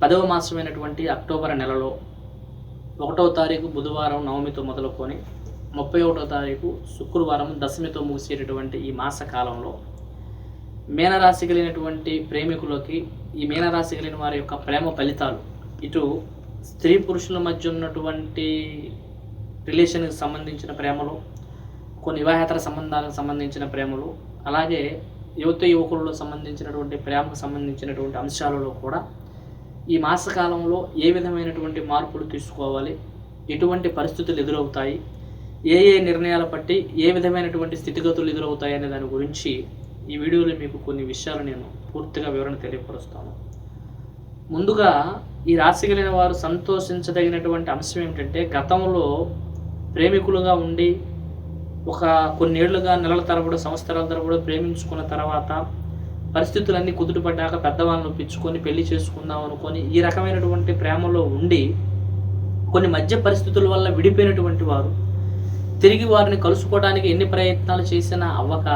పదవ మాసమైనటువంటి అక్టోబర్ నెలలో ఒకటవ తారీఖు బుధవారం నవమితో మొదలుకొని ముప్పై ఒకటో తారీఖు శుక్రవారం దశమితో ముగిసేటటువంటి ఈ మాస కాలంలో మీనరాశి కలిగినటువంటి ప్రేమికులకి ఈ మీనరాశి కలిగిన వారి యొక్క ప్రేమ ఫలితాలు ఇటు స్త్రీ పురుషుల మధ్య ఉన్నటువంటి రిలేషన్కి సంబంధించిన ప్రేమలు కొన్ని వివాహేతర సంబంధాలకు సంబంధించిన ప్రేమలు అలాగే యువత యువకులలో సంబంధించినటువంటి ప్రేమకు సంబంధించినటువంటి అంశాలలో కూడా ఈ మాసకాలంలో ఏ విధమైనటువంటి మార్పులు తీసుకోవాలి? ఎటువంటి పరిస్థితులు ఎదురవుతాయి? ఏ ఏ నిర్ణయాలు బట్టి ఏ విధమైనటువంటి స్థితిగతులు ఎదురవుతాయి అనే దాని గురించి ఈ వీడియోలో మీకు కొన్ని విషయాలు నేను పూర్తిగా వివరణ తెలియపరుస్తాను. ముందుగా ఈ రాశి కలిగిన వారు సంతోషించదగినటువంటి అంశం ఏమిటంటే గతంలో ప్రేమికులుగా ఉండి ఒక కొన్నేళ్ళుగా నెలల తరబడి సంవత్సరాల తరబడి ప్రేమించుకున్న తర్వాత పరిస్థితులన్నీ కుదుటపడ్డాక పెద్దవాళ్ళని ఒప్పించుకొని పెళ్ళి చేసుకుందాం అనుకొని ఈ రకమైనటువంటి ప్రేమలో ఉండి కొన్ని మధ్య పరిస్థితుల వల్ల విడిపోయినటువంటి వారు తిరిగి వారిని కలుసుకోవడానికి ఎన్ని ప్రయత్నాలు చేసినా అవ్వక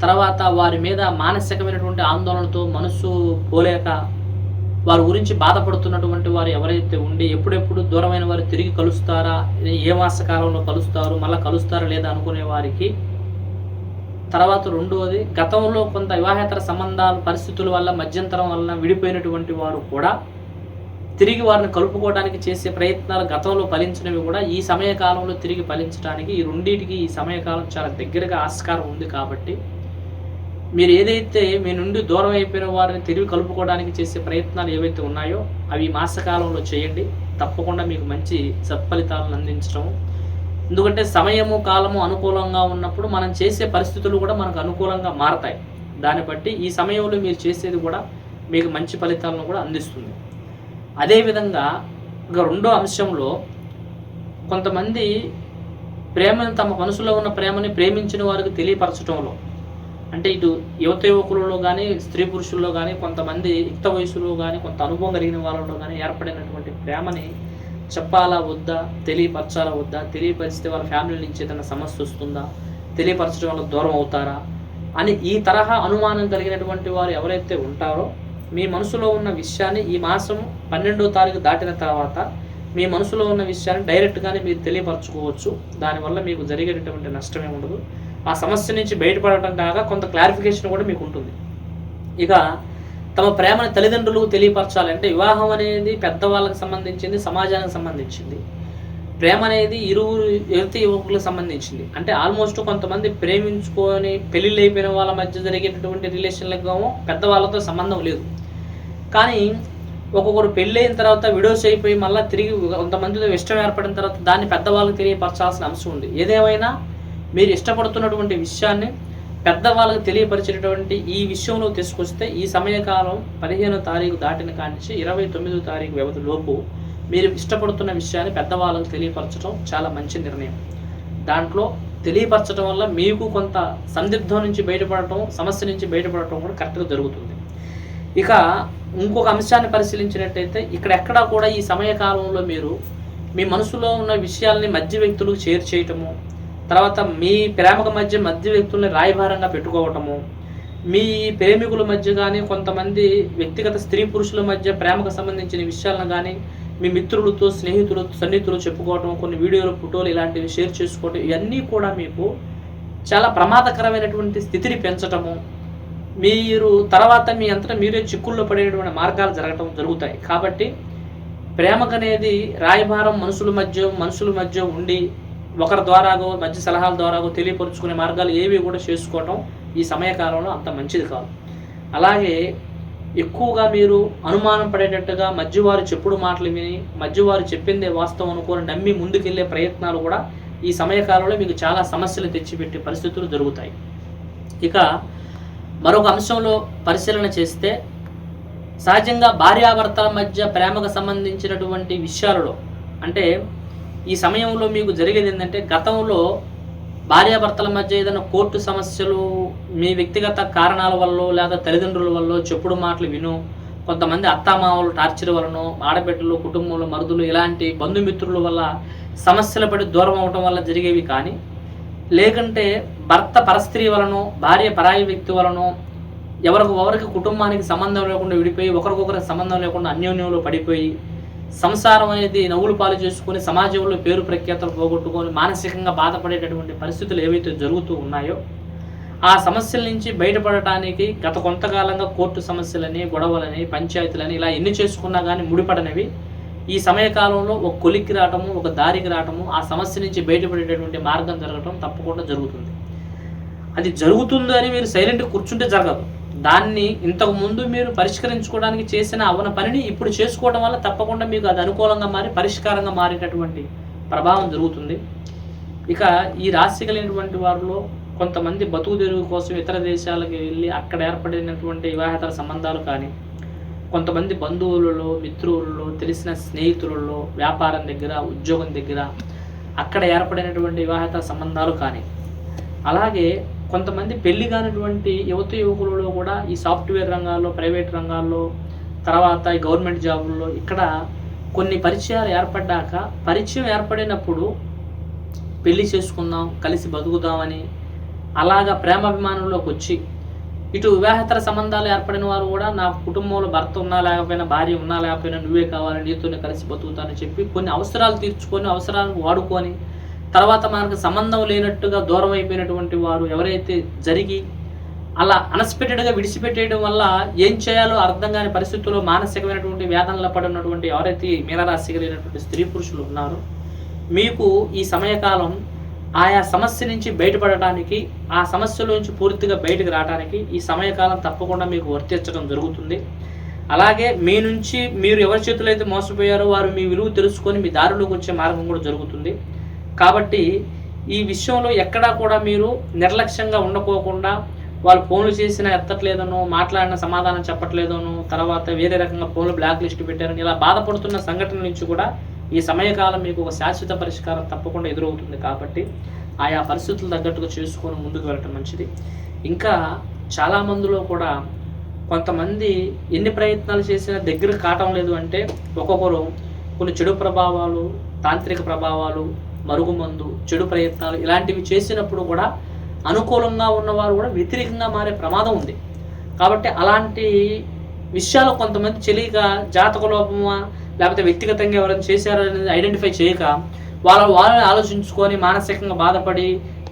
తర్వాత వారి మీద మానసికమైనటువంటి ఆందోళనతో మనస్సు పోలేక వారి గురించి బాధపడుతున్నటువంటి వారు ఎవరైతే ఉండి ఎప్పుడెప్పుడు దూరమైన వారు తిరిగి కలుస్తారా ఏ మాసకాలంలో కలుస్తారు మళ్ళీ కలుస్తారా లేదా అనుకునే వారికి తర్వాత రెండవది గతంలో కొంత వివాహేతర సంబంధాల పరిస్థితుల వల్ల మధ్యంతరం వలన విడిపోయినటువంటి వారు కూడా తిరిగి వారిని కలుపుకోవడానికి చేసే ప్రయత్నాలు గతంలో ఫలించినవి కూడా ఈ సమయకాలంలో తిరిగి ఫలించడానికి ఈ రెండింటికి ఈ సమయకాలం చాలా దగ్గరగా ఆస్కారం ఉంది కాబట్టి మీరు ఏదైతే మీ నుండి దూరం అయిపోయిన వారిని తిరిగి కలుపుకోవడానికి చేసే ప్రయత్నాలు ఏవైతే ఉన్నాయో అవి మాసకాలంలో చేయండి. తప్పకుండా మీకు మంచి సత్ఫలితాలను అందించడం ఎందుకంటే సమయము కాలము అనుకూలంగా ఉన్నప్పుడు మనం చేసే పరిస్థితులు కూడా మనకు అనుకూలంగా మారతాయి. దాన్ని బట్టి ఈ సమయంలో మీరు చేసేది కూడా మీకు మంచి ఫలితాలను కూడా అందిస్తుంది. అదేవిధంగా ఇక రెండో అంశంలో కొంతమంది ప్రేమను తమ మనసులో ఉన్న ప్రేమని ప్రేమించిన వారికి తెలియపరచడంలో అంటే ఇటు యువత యువకులలో కానీ స్త్రీ పురుషుల్లో కానీ కొంతమంది యుక్త వయసులో కానీ కొంత అనుభవం కలిగిన వాళ్ళలో కానీ ఏర్పడినటువంటి ప్రేమని చెప్పాలా వద్దా తెలియపరచాలా వద్దా తెలియపరిస్తే వాళ్ళ ఫ్యామిలీ నుంచి ఏదైనా సమస్య వస్తుందా తెలియపరచడం వల్ల దూరం అవుతారా అని ఈ తరహా అనుమానం కలిగినటువంటి వారు ఎవరైతే ఉంటారో మీ మనసులో ఉన్న విషయాన్ని ఈ మాసం పన్నెండో తారీఖు దాటిన తర్వాత మీ మనసులో ఉన్న విషయాన్ని డైరెక్ట్గానే మీరు తెలియపరచుకోవచ్చు. దానివల్ల మీకు జరిగేటటువంటి నష్టమే ఉండదు ఆ సమస్య నుంచి బయటపడటం కాగా కొంత క్లారిఫికేషన్ కూడా మీకు ఉంటుంది. ఇక తమ ప్రేమను తల్లిదండ్రులు తెలియపరచాలంటే వివాహం అనేది పెద్దవాళ్ళకి సంబంధించింది సమాజానికి సంబంధించింది. ప్రేమ అనేది ఇరువురు యువతి యువకులకు సంబంధించింది. అంటే ఆల్మోస్ట్ కొంతమంది ప్రేమించుకొని పెళ్ళిళ్ళు అయిపోయిన వాళ్ళ మధ్య జరిగేటటువంటి రిలేషన్లకు పెద్దవాళ్ళతో సంబంధం లేదు. కానీ ఒక్కొక్కరు పెళ్ళి అయిన తర్వాత విడోస్ అయిపోయి మళ్ళీ తిరిగి కొంతమందితో ఇష్టం ఏర్పడిన తర్వాత దాన్ని పెద్దవాళ్ళకి తెలియపరచాల్సిన అంశం ఉంది. ఏదేమైనా మీరు ఇష్టపడుతున్నటువంటి విషయాన్ని పెద్దవాళ్ళకు తెలియపరిచినటువంటి ఈ విషయంలో తీసుకొస్తే ఈ సమయకాలం పదిహేనో తారీఖు దాటిన కానించి ఇరవై తొమ్మిదో తారీఖు వ్యవధి లోపు మీరు ఇష్టపడుతున్న విషయాన్ని పెద్దవాళ్ళకి తెలియపరచడం చాలా మంచి నిర్ణయం. దాంట్లో తెలియపరచడం వల్ల మీకు కొంత సందిగ్ధం నుంచి బయటపడటం సమస్య నుంచి బయటపడటం కూడా కరెక్ట్గా జరుగుతుంది. ఇక ఇంకొక అంశాన్ని పరిశీలించినట్టయితే ఇక్కడ ఎక్కడ కూడా ఈ సమయకాలంలో మీరు మీ మనసులో ఉన్న విషయాల్ని మధ్య వ్యక్తులకు షేర్ చేయటము తర్వాత మీ ప్రేమక మధ్య మధ్య వ్యక్తుల్ని రాయభారంగా పెట్టుకోవటము మీ ప్రేమికుల మధ్య కానీ కొంతమంది వ్యక్తిగత స్త్రీ పురుషుల మధ్య ప్రేమకు సంబంధించిన విషయాలను కానీ మీ మిత్రులతో స్నేహితులు సన్నిహితులు చెప్పుకోవటం కొన్ని వీడియోలు ఫోటోలు ఇలాంటివి షేర్ చేసుకోవటం ఇవన్నీ కూడా మీకు చాలా ప్రమాదకరమైనటువంటి స్థితిని పెంచటము మీరు తర్వాత మీ అంతటా మీరే చిక్కుల్లో పడేటువంటి మార్గాలు జరగటం జరుగుతాయి. కాబట్టి ప్రేమకనేది రాయభారం మనుషుల మధ్య మనుషుల మధ్య ఉండి ఒకరి ద్వారాగో మంచి సలహాల ద్వారాగో తెలియపరుచుకునే మార్గాలు ఏవి కూడా చేసుకోవటం ఈ సమయకాలంలో అంత మంచిది కాదు. అలాగే ఎక్కువగా మీరు అనుమానం పడేటట్టుగా మధ్యవారు చెప్పుడు మాటలు విని మధ్యవారు చెప్పిందే వాస్తవం అనుకోని నమ్మి ముందుకెళ్ళే ప్రయత్నాలు కూడా ఈ సమయకాలంలో మీకు చాలా సమస్యలు తెచ్చిపెట్టే పరిస్థితులు జరుగుతాయి ఇక మరొక అంశంలో పరిశీలన చేస్తే సహజంగా భార్యాభర్తల మధ్య ప్రేమకు సంబంధించినటువంటి విషయాలలో అంటే ఈ సమయంలో మీకు జరిగేది ఏంటంటే గతంలో భార్యాభర్తల మధ్య ఏదైనా కోర్టు సమస్యలు మీ వ్యక్తిగత కారణాల వల్ల లేదా తల్లిదండ్రుల వల్ల చెప్పుడు మాటలు విను. కొంతమంది అత్తామామలు టార్చర్ వలన ఆడబిడ్డలు కుటుంబంలో మరుదులు ఇలాంటి బంధుమిత్రుల వల్ల సమస్యలు పడి దూరం అవటం వల్ల జరిగేవి కానీ లేకుంటే భర్త పరస్త్రీ వలన భార్య పరాయి వ్యక్తి వలన ఎవరికి ఎవరికి కుటుంబానికి సంబంధం లేకుండా విడిపోయి ఒకరికొకరికి సంబంధం లేకుండా అన్యోన్యంలో పడిపోయి సంసారం అనేది నవ్వులు పాలు చేసుకొని సమాజంలో పేరు ప్రఖ్యాతలు పోగొట్టుకొని మానసికంగా బాధపడేటటువంటి పరిస్థితులు ఏవైతే జరుగుతూ ఉన్నాయో ఆ సమస్యల నుంచి బయటపడటానికి గత కొంతకాలంగా కోర్టు సమస్యలని గొడవలని పంచాయతీలని ఇలా ఎన్ని చేసుకున్నా కానీ ముడిపడనివి. ఈ సమయకాలంలో ఒక కొలిక్కి రావటము ఒక దారికి రావటము ఆ సమస్య నుంచి బయటపడేటటువంటి మార్గం జరగటం తప్పకుండా జరుగుతుంది. అది జరుగుతుందని మీరు సైలెంట్ కూర్చుంటే జరగదు. దాన్ని ఇంతకు ముందు మీరు పరిష్కరించుకోవడానికి చేసిన అవన పనిని ఇప్పుడు చేసుకోవడం వల్ల తప్పకుండా మీకు అది అనుకూలంగా మారి పరిష్కారంగా మారేటటువంటి ప్రభావం జరుగుతుంది. ఇక ఈ రాశి కలిగినటువంటి వారిలో కొంతమంది బతుకు తెరుగు కోసం ఇతర దేశాలకు వెళ్ళి అక్కడ ఏర్పడినటువంటి వివాహేతర సంబంధాలు కానీ కొంతమంది బంధువులలో మిత్రులలో తెలిసిన స్నేహితులలో వ్యాపారం దగ్గర ఉద్యోగం దగ్గర అక్కడ ఏర్పడినటువంటి వివాహేతర సంబంధాలు కానీ అలాగే కొంతమంది పెళ్ళి కానిటువంటి యువత యువకులలో కూడా ఈ సాఫ్ట్వేర్ రంగాల్లో ప్రైవేట్ రంగాల్లో తర్వాత ఈ గవర్నమెంట్ జాబుల్లో ఇక్కడ కొన్ని పరిచయాలు ఏర్పడ్డాక పరిచయం ఏర్పడినప్పుడు పెళ్ళి చేసుకుందాం కలిసి బతుకుదామని అలాగా ప్రేమాభిమానంలోకి వచ్చి ఇటు వివాహేతర సంబంధాలు ఏర్పడిన వారు కూడా నా కుటుంబంలో భర్త ఉన్నా లేకపోయినా భార్య ఉన్నా లేకపోయినా నువ్వే కావాలి నీతోనే కలిసి బతుకుతానని చెప్పి కొన్ని అవసరాలు తీర్చుకొని అవసరాలను వాడుకొని తర్వాత మనకు సంబంధం లేనట్టుగా దూరం అయిపోయినటువంటి వారు ఎవరైతే జరిగి అలా అన్ఎక్స్పెక్టెడ్గా విడిచిపెట్టేయడం వల్ల ఏం చేయాలో అర్థం కాని పరిస్థితుల్లో మానసికమైనటువంటి వేదనలో పడినటువంటి ఎవరైతే మీనరాశి కలిగినటువంటి స్త్రీ పురుషులు ఉన్నారో మీకు ఈ సమయకాలం ఆయా సమస్య నుంచి బయటపడటానికి ఆ సమస్యలోంచి పూర్తిగా బయటకు రావడానికి ఈ సమయకాలం తప్పకుండా మీకు వర్తించడం జరుగుతుంది. అలాగే మీ నుంచి మీరు ఎవరి చేతులు అయితే మోసపోయారో వారు మీ విలువ తెలుసుకొని మీ దారిలోకి వచ్చే మార్గం కూడా జరుగుతుంది. కాబట్టి ఈ విషయంలో ఎక్కడా కూడా మీరు నిర్లక్ష్యంగా ఉండకోకుండా వాళ్ళు ఫోన్లు చేసినా ఎత్తట్లేదనో మాట్లాడిన సమాధానం చెప్పట్లేదనో తర్వాత వేరే రకంగా ఫోన్లు బ్లాక్ లిస్ట్ పెట్టారని ఇలా బాధపడుతున్న సంఘటన నుంచి కూడా ఈ సమయకాలం మీకు ఒక శాశ్వత పరిష్కారం తప్పకుండా ఎదురవుతుంది కాబట్టి ఆయా పరిస్థితులు తగ్గట్టుగా చేసుకొని ముందుకు వెళ్ళటం మంచిది. ఇంకా చాలామందిలో కూడా కొంతమంది ఎన్ని ప్రయత్నాలు చేసినా దగ్గర కావటం లేదు అంటే ఒక్కొక్కరు కొన్ని చెడు ప్రభావాలు తాంత్రిక ప్రభావాలు మరుగుమందు చెడు ప్రయత్నాలు ఇలాంటివి చేసినప్పుడు కూడా అనుకూలంగా ఉన్నవారు కూడా వ్యతిరేకంగా మారే ప్రమాదం ఉంది. కాబట్టి అలాంటి విషయాలు కొంతమంది తెలియక జాతక లోపమా లేకపోతే వ్యక్తిగతంగా ఎవరైనా చేశారో అనేది ఐడెంటిఫై చేయక వాళ్ళ వాళ్ళని ఆలోచించుకొని మానసికంగా బాధపడి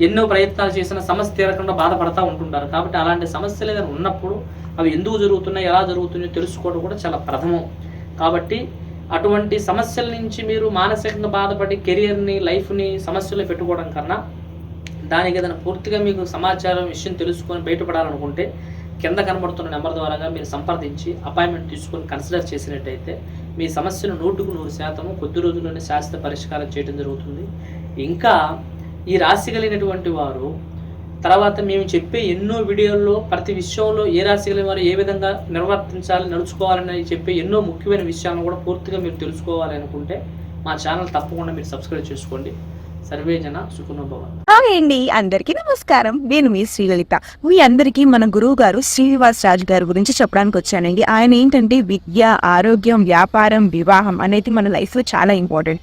ఎన్నో ప్రయత్నాలు చేసిన సమస్య తీరకుండా బాధపడతా ఉంటుంటారు. కాబట్టి అలాంటి సమస్యలు ఏదైనా ఉన్నప్పుడు అవి ఎందుకు జరుగుతున్నాయి ఎలా జరుగుతున్నాయో తెలుసుకోవడం కూడా చాలా ప్రథమం. కాబట్టి అటువంటి సమస్యల నుంచి మీరు మానసికంగా బాధపడి కెరియర్ని లైఫ్ని సమస్యలు పెట్టుకోవడం కన్నా దానికి ఏదైనా పూర్తిగా మీకు సమాచారం విషయం తెలుసుకొని బయటపడాలనుకుంటే కింద కనబడుతున్న నెంబర్ ద్వారాగా మీరు సంప్రదించి అపాయింట్మెంట్ తీసుకొని కన్సిడర్ చేసినట్టయితే మీ సమస్యను నూటుకు నూరు శాతము కొద్ది రోజుల్లోనే శాశ్వత పరిష్కారం చేయడం జరుగుతుంది. ఇంకా ఈ రాశి కలిగినటువంటి వారు తర్వాత మేము చెప్పే ఎన్నో వీడియోల్లో ప్రతి విషయంలో ఏ రాశిగల వారు ఏ విధంగా నిర్వర్తించాలి నడుచుకోవాలని చెప్పే ఎన్నో ముఖ్యమైన విషయాలను కూడా పూర్తిగా మీరు తెలుసుకోవాలి అనుకుంటే మా ఛానల్ తప్పకుండా మీరు సబ్స్క్రైబ్ చేసుకోండి. సర్వేజన హాయ్ అండి అందరికీ నమస్కారం. నేను మీ శ్రీలలిత. మీ అందరికీ మన గురువు గారు శ్రీనివాస్ రాజు గారి గురించి చెప్పడానికి వచ్చానండి. ఆయన ఏంటంటే విద్య ఆరోగ్యం వ్యాపారం వివాహం అనేది మన లైఫ్లో చాలా ఇంపార్టెంట్.